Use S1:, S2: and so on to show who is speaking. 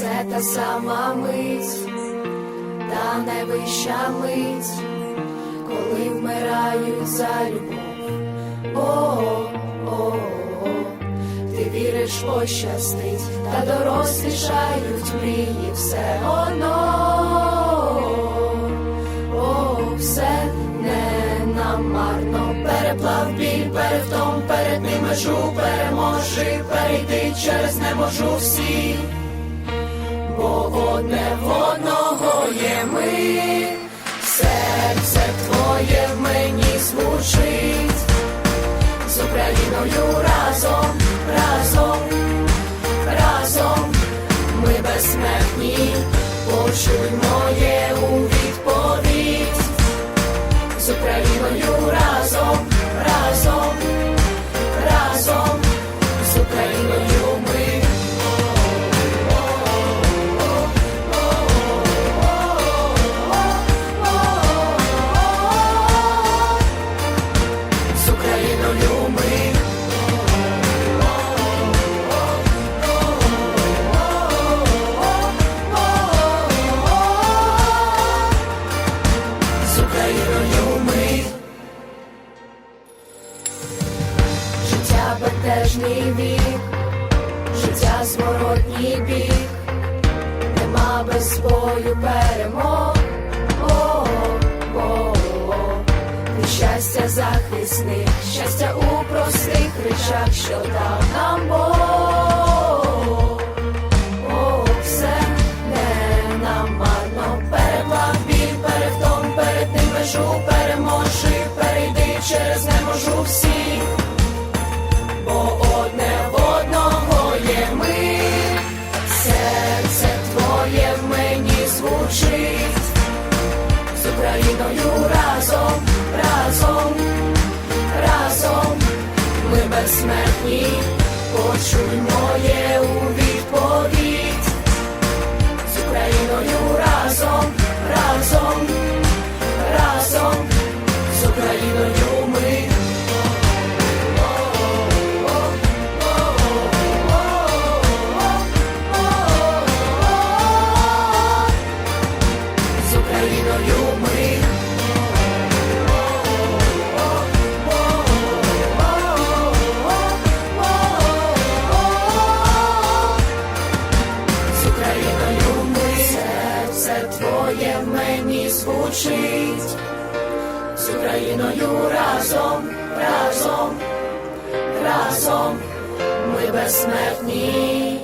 S1: все та сама мить, та найвища мить, коли вмирають за любов. О, о, о, ти віриш, пощастить, та дорослішають мрії все одно. О, все не намарно, переплав біль, перевтом, перед ним межу, переможи, перейти через не можу всі, бо одне в одного є ми, серце твоє в мені звучить, з Україною разом, Бентежний вік, життя зворотній бік, нема без бою перемог. О, о, о, і щастя захисних, щастя у простих речах, що дав нам Бог. О, все не намарно, переплав біль, перевтом, перед ним межу, переможи, перейди через не можу звучить, з Україною разом, разом, разом, ми безсмертні, почуй моє у відповідь звучить, з Україною разом, разом, разом, ми безсмертні.